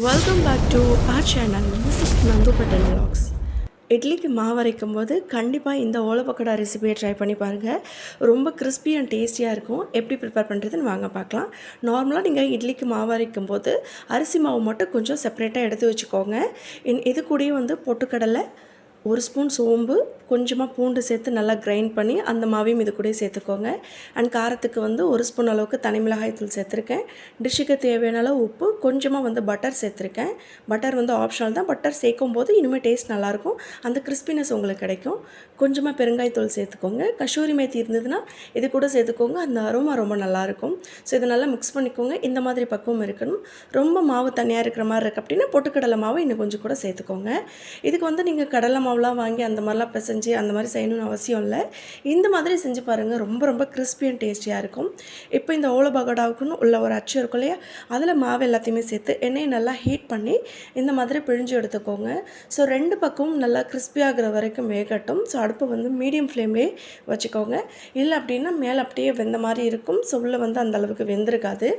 Welcome back to our channel this is Nandhu button vlogs. இட்லிக்கு மாவு அரைக்கும் போது கண்டிப்பாக இந்த ஓலை ரெசிபியை ட்ரை பண்ணி பாருங்கள் ரொம்ப கிறிஸ்பி அண்ட் டேஸ்டியாக இருக்கும். எப்படி ப்ரிப்பேர் பண்ணுறதுன்னு வாங்க பார்க்கலாம். நார்மலாக நீங்கள் இட்லிக்கு மாவு அரைக்கும் போது அரிசி மாவு மட்டும் கொஞ்சம் செப்பரேட்டாக எடுத்து வச்சுக்கோங்க. இன் இது கூடயே வந்து பொட்டுக்கடலை ஒரு ஸ்பூன் சோம்பு கொஞ்சமாக பூண்டு சேர்த்து நல்லா கிரைண்ட் பண்ணி அந்த மாவையும் இது கூட சேர்த்துக்கோங்க. அண்ட் காரத்துக்கு வந்து ஒரு ஸ்பூன் அளவுக்கு தனி மிளகாய் தூள் சேர்த்துருக்கேன். டிஷ்ஷுக்கு தேவையான அளவு உப்பு கொஞ்சமாக வந்து பட்டர் சேர்த்துருக்கேன். பட்டர் வந்து ஆப்ஷனல் தான். பட்டர் சேர்க்கும் போது இனிமேல் டேஸ்ட் நல்லாயிருக்கும். அந்த கிறிஸ்பினஸ் உங்களுக்கு கிடைக்கும். கொஞ்சமாக பெருங்காயத்தூள் சேர்த்துக்கோங்க. கஷூரி மேத்தி இருந்ததுன்னா இது கூட சேர்த்துக்கோங்க. அந்த அரோமா ரொம்ப நல்லாயிருக்கும். ஸோ இதை நல்லா மிக்ஸ் பண்ணிக்கோங்க. இந்த மாதிரி பக்குவம் இருக்கணும். ரொம்ப மாவு தனியாக இருக்கிற மாதிரி இருக்குது அப்படின்னா பொட்டுக்கடலை மாவு இன்னும் கொஞ்சம் கூட சேர்த்துக்கோங்க. இதுக்கு வந்து நீங்கள் கடலை மாவு மாவுலாம் வாங்கி அந்த மாதிரிலாம் பிசைஞ்சு அந்த மாதிரி செய்யணும்னு அவசியம் இல்லை. இந்த மாதிரி செஞ்சு பாருங்கள் ரொம்ப ரொம்ப கிறிஸ்பி அண்ட் டேஸ்டியாக இருக்கும். இப்போ இந்த ஓல பகோடாவுக்குன்னு உள்ள ஒரு அச்சு இருக்கும் இல்லையா? அதில் மாவு எல்லாத்தையுமே சேர்த்து எண்ணெயை நல்லா ஹீட் பண்ணி இந்த மாதிரி பிழிஞ்சு எடுத்துக்கோங்க. ஸோ ரெண்டு பக்கமும் நல்லா கிறிஸ்பியாகிற வரைக்கும் வேகட்டும். ஸோ அடுப்பு வந்து மீடியம் ஃப்ளேம்லேயே வச்சுக்கோங்க. இல்லை அப்படின்னா மேலே அப்படியே வெந்த மாதிரி இருக்கும். ஸோ உள்ளே வந்து அந்த அளவுக்கு வெந்திருக்காது.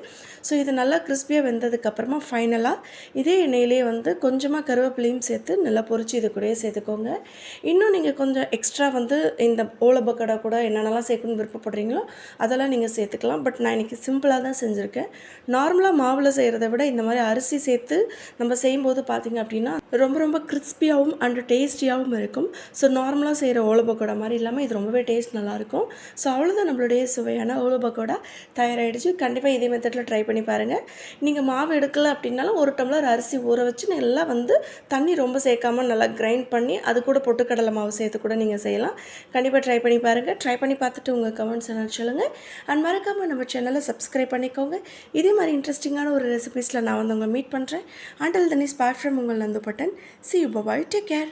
ஸோ இது நல்லா கிறிஸ்பியாக வெந்ததுக்கப்புறமா ஃபைனலாக இதே எண்ணெயிலேயே வந்து கொஞ்சமாக கருவேப்பிலையும் சேர்த்து நல்லா பொறிச்சு இது கூடயே சேர்த்துக்கோங்க. இன்னும் நீங்கள் கொஞ்சம் எக்ஸ்ட்ரா வந்து இந்த ஓலை பக்கோடா கூட என்னென்னலாம் சேர்க்கணும்னு விருப்பப்படுறீங்களோ அதெல்லாம் நீங்கள் சேர்த்துக்கலாம். பட் நான் இன்றைக்கி சிம்பிளாக தான் செஞ்சுருக்கேன். நார்மலாக மாவில் செய்கிறத விட இந்த மாதிரி அரிசி சேர்த்து நம்ம செய்யும்போது பார்த்தீங்க அப்படின்னா ரொம்ப ரொம்ப கிறிஸ்பியாகவும் அண்டு டேஸ்டியாகவும் இருக்கும். ஸோ நார்மலாக செய்கிற ஓலை பக்கோடா மாதிரி இல்லாமல் இது ரொம்பவே டேஸ்ட் நல்லாயிருக்கும் ஸோ அவ்வளோதான் நம்மளுடைய சுவையான ஓலை பக்கோடா தயாராகிடுச்சு கண்டிப்பாக இதே மெத்தடில் ட்ரை பண்ணி பாருங்கள் நீங்கள் மாவு எடுக்கலை அப்படின்னாலும் ஒரு டம்ளர் அரிசி ஊற வச்சு நல்லா வந்து தண்ணி ரொம்ப சேர்க்காமல் நல்லா கிரைண்ட் பண்ணி அது கூட பொட்டுக்கடலை மாவு சேர்த்து கூட நீங்கள் செய்யலாம். கண்டிப்பாக ட்ரை பண்ணி பாருங்கள் ட்ரை பண்ணி பார்த்துட்டு உங்கள் கமெண்ட்ஸ் என்ன சொல்லுங்கள் அண்ட் மறக்காமல் நம்ம சேனலை சப்ஸ்கிரைப் பண்ணிக்கோங்க. இதே மாதிரி இன்ட்ரெஸ்டிங்கான ஒரு ரெசிபீஸில் நான் வந்து உங்களை மீட் பண்ணுறேன் அண்டல் தனி ஸ்பாட் ஃப்ரம் உங்கள் then see you. Bye bye. Take care.